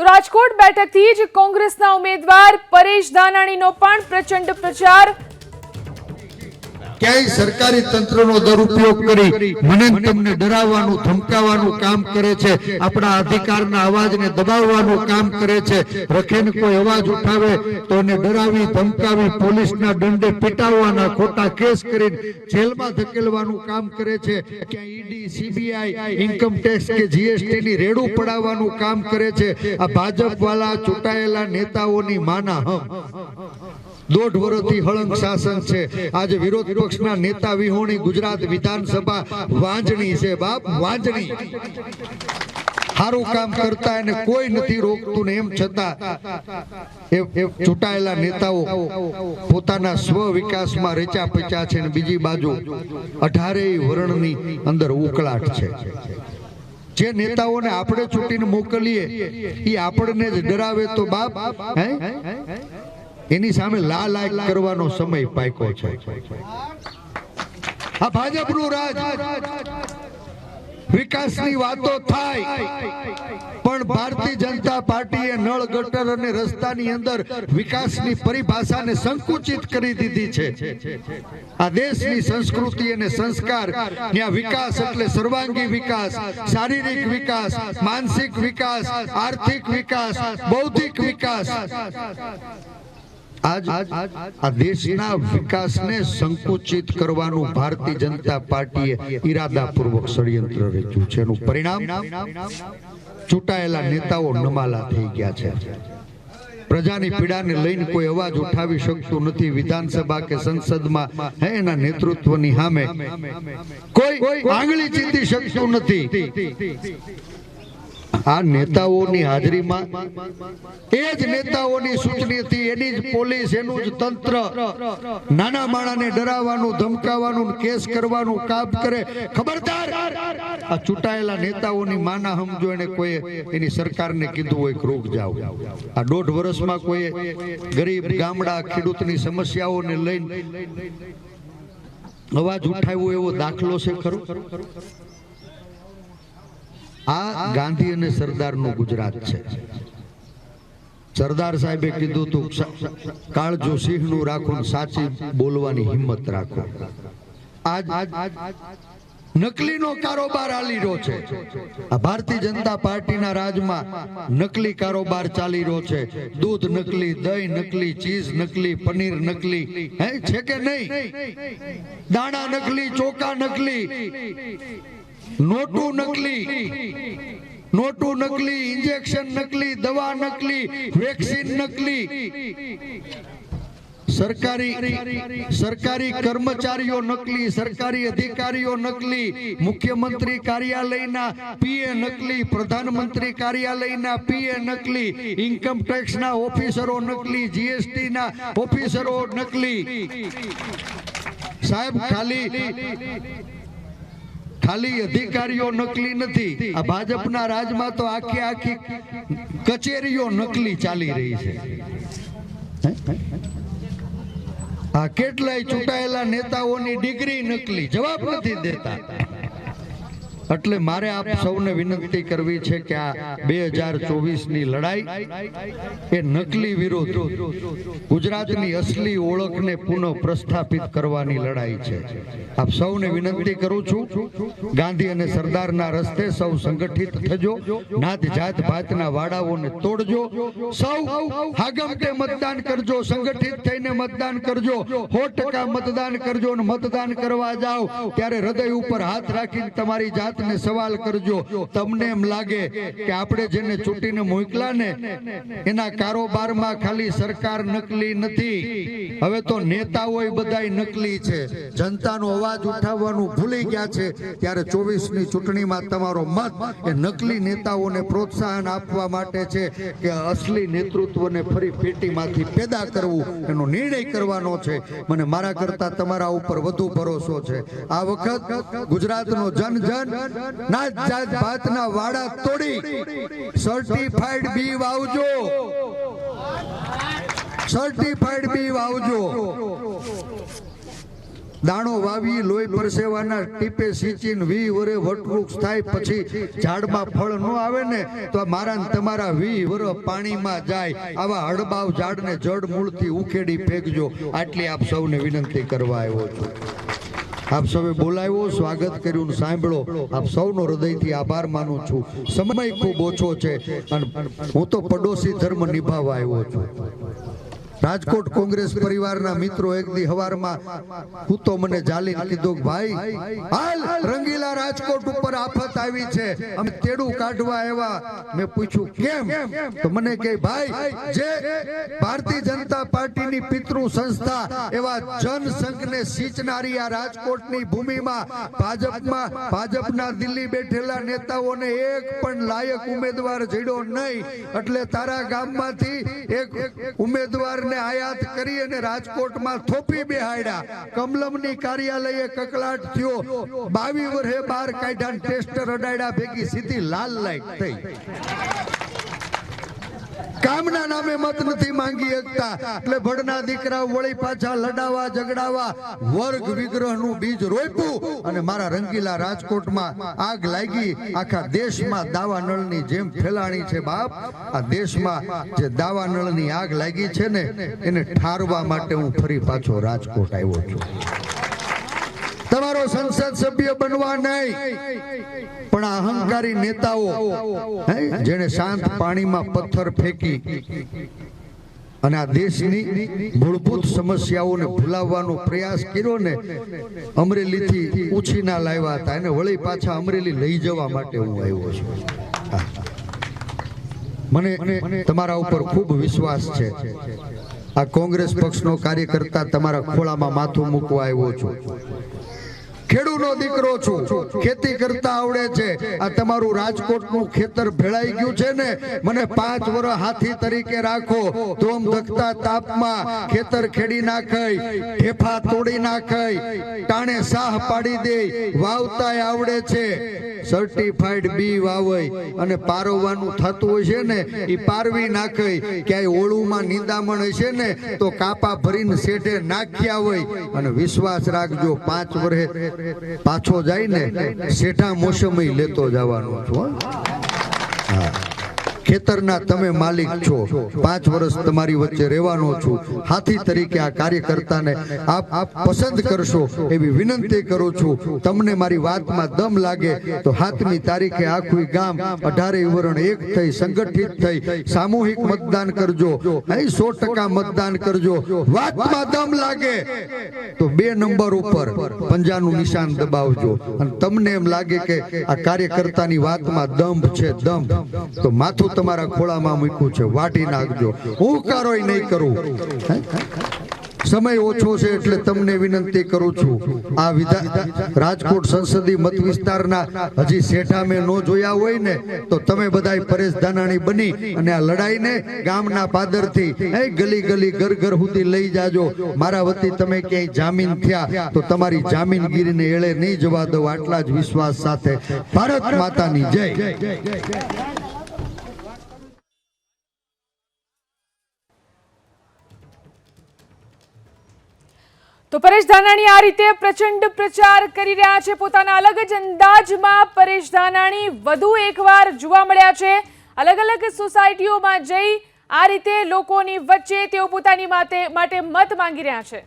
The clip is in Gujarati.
તો રાજકોટ બેઠકથી જ કોંગ્રેસના ઉમેદવાર પરેશ ધાનાણીનો પણ પ્રચંડ પ્રચાર ક્યાંય સરકારી તંત્રનો દુરુપયોગ કરી મને તમને ડરાવવાનું, ધમકાવવાનું કામ કરે છે. આપણા અધિકારના અવાજને દબાવવાનું કામ કરે છે. રખેન કોઈ અવાજ ઉઠાવે તો એને ડરાવી, ધમકાવી, પોલીસના દંડે પીટાવવાના ખોટા કેસ કરીને જેલમાં ધકેલવાનું કામ કરે છે. ક્યાં ઈડી, સીબીઆઈ, ઇન્કમ ટેક્સ કે જીએસટી ની રેડું પડાવવાનું કામ કરે છે. આ ભાજપ વાળા ચૂંટાયેલા નેતાઓની માના હમ. દોઢ વર્ષથી હળંગ શાસન છે. આજે વિરોધ પક્ષના નેતા વિહોણી ગુજરાત વિધાનસભા વાંજણી છે બાપ, વાંજણી. સારું કામ કરતા કોઈ નથી રોકતું ને એમ છતાં એ ચૂંટાયેલા નેતાઓ પોતાના સ્વ વિકાસમાં રેચા પચ્યા છે ને બીજી બાજુ અઢારેય વર્ણની અંદર ઉકળાટ છે. જે નેતાઓને આપણે ચૂંટીને મોકલીએ એ આપણને જ ડરાવે તો બાપ, હે? એની સામે લા લાયક કરવાનો સમય પાક્યો છે. આ ભાજપનું રાજ વિકાસની વાતો થાય, પણ ભારતીય જનતા પાર્ટીએ નળ, ગટર અને રસ્તાની અંદર વિકાસની પરિભાષાને સંકુચિત કરી દીધી છે. આ દેશની સંસ્કૃતિ અને સંસ્કાર, ત્યાં વિકાસ એટલે સર્વાંગી વિકાસ, શારીરિક વિકાસ, માનસિક વિકાસ, આર્થિક વિકાસ, બૌદ્ધિક વિકાસ. આ દેશના વિકાસને સંકુચિત કરવાનું ભારતીય જનતા પાર્ટીએ ઈરાદાપૂર્વક ષડયંત્ર ચૂંટાયેલા નેતાઓ નમાલા થઈ ગયા છે. પ્રજાની પીડાને લઈને કોઈ અવાજ ઉઠાવી શકતું નથી. વિધાનસભા કે સંસદમાં હે એના નેતૃત્વની સામે કોઈ આંગળી ચીંધી શકતું નથી. આ નેતાઓની હાજરીમાં એ જ નેતાઓની સૂચનાથી એની જ પોલીસ, એનું જ તંત્ર. નાના માણાને ડરાવવાનું, ધમકાવવાનું, કેસ કરવાનું, કાપ કરે. ખબરદાર! આ ચૂંટાયેલા નેતાઓની માના સમજો એને કોઈ એની સરકારને કીધું હોય કે રોક જાઓ. આ દોઢ વર્ષમાં કોઈ ગરીબ ગામડા ખેડૂતની સમસ્યાઓને લઈને અવાજ ઉઠાવ્યો એવો દાખલો છે ખરો? આ ગાંધી અને સરદારનું ગુજરાત છે. સરદાર સાહેબે કીધું તું કાળજો, સિંહનું રાખો સાચી બોલવાની હિંમત રાખો. આજ નકલીનો કારોબાર ચાલી રહ્યો છે. આ ભારતીય જનતા પાર્ટીના રાજમાં નકલી કારોબાર ચાલી રહ્યો છે. દૂધ નકલી, દહીં નકલી, ચીઝ નકલી, પનીર નકલી. હે, છે કે નહીં? દાણા નકલી, ચોખા નકલી. નોટું નકલી નોટું નકલી ઇન્જેક્શન નકલી, દવા નકલી વેક્સિન નકલી. સરકારી સરકારી કર્મચારીઓ નકલી, સરકારી અધિકારીઓ નકલી, મુખ્યમંત્રી કાર્યાલયના પીએ નકલી, પ્રધાનમંત્રી કાર્યાલયના પીએ નકલી ઇન્કમ ટેક્સના ઓફિસરો નકલી જીએસટીના ઓફિસરો નકલી. સાહેબ, ખાલી ખાલી અધિકારીઓ નકલી નથી. આ ભાજપના રાજમાં તો આખી આખી કચેરીઓ નકલી ચાલી રહી છે. આ કેટલાય ચૂંટાયેલા નેતાઓની ડિગ્રી નકલી. જવાબ નથી દેતા. એટલે મારે આપ સૌને વિનંતી કરવી છે કે આ બે હજાર ચોવીસની લડાઈ એ નકલી વિરોધ ગુજરાતની અસલી ઓળખને પુનઃ પ્રસ્થાપિત કરવાની લડાઈ છે. આપ સૌને વિનંતી કરું છું, ગાંધી અને સરદારના રસ્તે સૌ સંગઠિત થજો, નાત જાત ભાતના વાડાઓને તોડજો, સૌ હાગમટે મતદાન કરજો, સંગઠિત થઈને મતદાન કરજો સો મતદાન કરજો અને મતદાન કરવા જાઓ, ત્યારે હૃદય ઉપર હાથ રાખીને તમારી જાતને સવાલ કરજો. તમને એમ લાગે કે આપણે જેને ચૂંટીને મોકલા ને, એના કારોબારમાં ખાલી સરકાર નકલી નથી. હવે તો નેતાઓ બધાય નકલી છે. જનતાનો અવાજ ઉઠાવવાનું ભૂલી ગયા છે. ત્યારે ચોવીસની ચૂંટણીમાં તમારો મત એ નકલી નેતાઓને પ્રોત્સાહન આપવા માટે છે કે અસલી નેતૃત્વને ફરી પેટીમાંથી પેદા કરવું એનો નિર્ણય કરવાનો છે. મને મારા કરતા તમારા ઉપર વધુ ભરોસો છે. આ વખત ગુજરાતનો જન જન નાત જાત, ભાતના વાડા તોડી સર્ટિફાઈડ બી વાવજો. સર્ટિફાઈડ બી વાવજો. દાણો વાવી, લોહી પરસેવાના ટીપે સિંચીને વી વરે વટવૃક્ષ થાય, પછી ઝાડમાં ફળ ન આવે ને, તો મારા તમારા વી વર પાણીમાં જાય. આવા હડબાવ ઝાડને જડ મૂળથી ઉખેડી ફેંકજો. આટલી આપ સૌને વિનંતી કરવા આવ્યો છું. આપ સૌએ બોલાવ્યો, સ્વાગત કર્યું સાંભળો. આપ સૌનો હૃદયથી આભાર માનું છું. સમય ખૂબ ઓછો છે અને હું તો પડોશી ધર્મ નિભાવવા આવ્યો છું. રાજકોટ કોંગ્રેસ પરિવારના મિત્રો એક દી હવારમાં હું તો મને જાલી કીધું કે ભાઈ હાલ રંગીલા રાજકોટ ઉપર આફત આવી છે. અમે તેડું કાઢવા આવ્યા. મેં પૂછ્યું કેમ? તો મને કે ભાઈ જે ભારતીય જનતા પાર્ટીની પિતૃ સંસ્થા એવા જનસંઘને સિંચનારી આ રાજકોટની ભૂમિમાં ભાજપમાં ભાજપના દિલ્હી બેઠેલા નેતાઓને એક પણ લાયક ઉમેદવાર જીડો નહીં. એટલે તારા ગામમાંથી એક ઉમેદવારને આયાત કરી અને રાજકોટમાં થોપી બેહાડ્યા. કમલમની કાર્યાલયે કકલાટ થયો. બાવી વર્ષે બાર કાઢ્યા ટેસ્ટર અડાડ્યા. ભેગી સીધી લાલ લાઈટ થઈ. કામના નામે મત નથી માંગી શકતા. એટલે ભડના દીકરા વળી પાછા લડાવા ઝગડાવા વર્ગ વિગ્રહનું બીજ રોપ્યું અને મારા રંગીલા રાજકોટમાં આગ લાગી. આખા દેશમાં દાવા નળની જેમ ફેલાણી છે બાપ. આ દેશમાં જે દાવા નળની આગ લાગી છે ને, એને ઠારવા માટે હું ફરી પાછો રાજકોટ આવ્યો છું. તમારો સંસદ સભ્ય બનવા નહીં. પણ અહંકારી નેતાઓ જેણે શાંત પાણીમાં પથ્થર ફેંકી અને આ દેશની મૂળભૂત સમસ્યાઓને ભૂલાવવાનો પ્રયાસ કર્યો ને, અમરેલીથી ઉછીના લાવ્યા હતા. એને વળી પાછા અમરેલી લઈ જવા માટે હું આવ્યો છું. મને તમારા ઉપર ખૂબ વિશ્વાસ છે. આ કોંગ્રેસ પક્ષનો કાર્યકર્તા તમારા ખોળામાં માથું મૂકવા આવ્યો છું. ખેડૂનો દીકરો છું. ખેતી કરતા આવડે છે. આ તમારું રાજકોટનું ખેતર ભેળાઈ ગયું છે ને? મને પાંચ વર્ષ હાથી તરીકે રાખો. ધોમ ધકતા તાપમાં ખેતર ખેડી નાખાય ઠેફા તોડી નાખાય ટાણે સાહ પાડી દે. વાવતાય આવડે છે. સર્ટિફાઈડ બી વાવય અને પારવવાનું થતું હોય છે ને એ પારવી નાખાય ક્યાંય ઓળુમાં નિંદામણ હશે ને, તો કાપા ભરીને શેઠે નાખ્યા હોય. અને વિશ્વાસ રાખજો, પાંચ વર્ષે પાછો જાય ને શેઠા મોસમી લેતો જવાનો છું હા. ખેતરના તમે માલિક છો. પાંચ વર્ષ તમારી વચ્ચે રહેવાનો છું. હાથી તરીકે આ કાર્યકર્તાને આપ પસંદ કરશો એવી વિનંતી કરું છું. તમને મારી વાતમાં દમ લાગે તો હાથની તારીખે આખું ગામ અઢારે વરણ એક થઈ સંગઠિત થઈ સામૂહિક મતદાન કરજો. અહીં સો ટકા મતદાન કરજો. વાતમાં દમ લાગે તો બે નંબર ઉપર પંજાનું નિશાન દબાવજો. અને તમને એમ લાગે કે આ કાર્યકર્તાની વાતમાં દંભ છે, દંભ. તો માથું તમારા ખોળામાં મૂક્યું છે, વાટી નાખજો. હું કારોય નહીં કરું. સમય ઓછો છે એટલે તમને વિનંતી કરું છું. આ વિધા રાજકોટ સંસદીય મત વિસ્તારના હજી શેઠા મેં ન જોયા હોય ને, તો તમે બધાય પરેશ ધાનાણી બની અને આ લડાઈને ગામના પાદરથી એ ગલી ગલી ઘર ઘર સુધી લઈ જાજો. મારા વતી તમે ક્યાંય જામીન થયા, તો તમારી જામીનગીરીને એળે નહીં જવા દો આટલા જ વિશ્વાસ સાથે. ભારત માતાની જય. તો પરેશ ધાનાણી આ રીતે પ્રચંડ પ્રચાર કરી રહ્યા છે. પોતાના અલગ જ અંદાજમાં પરેશ ધાનાણી વધુ એકવાર જોવા મળ્યા છે. અલગ અલગ સોસાયટીઓમાં જઈ આ રીતે લોકોની વચ્ચે તેઓ પોતાની માટે માટે મત માંગી રહ્યા છે.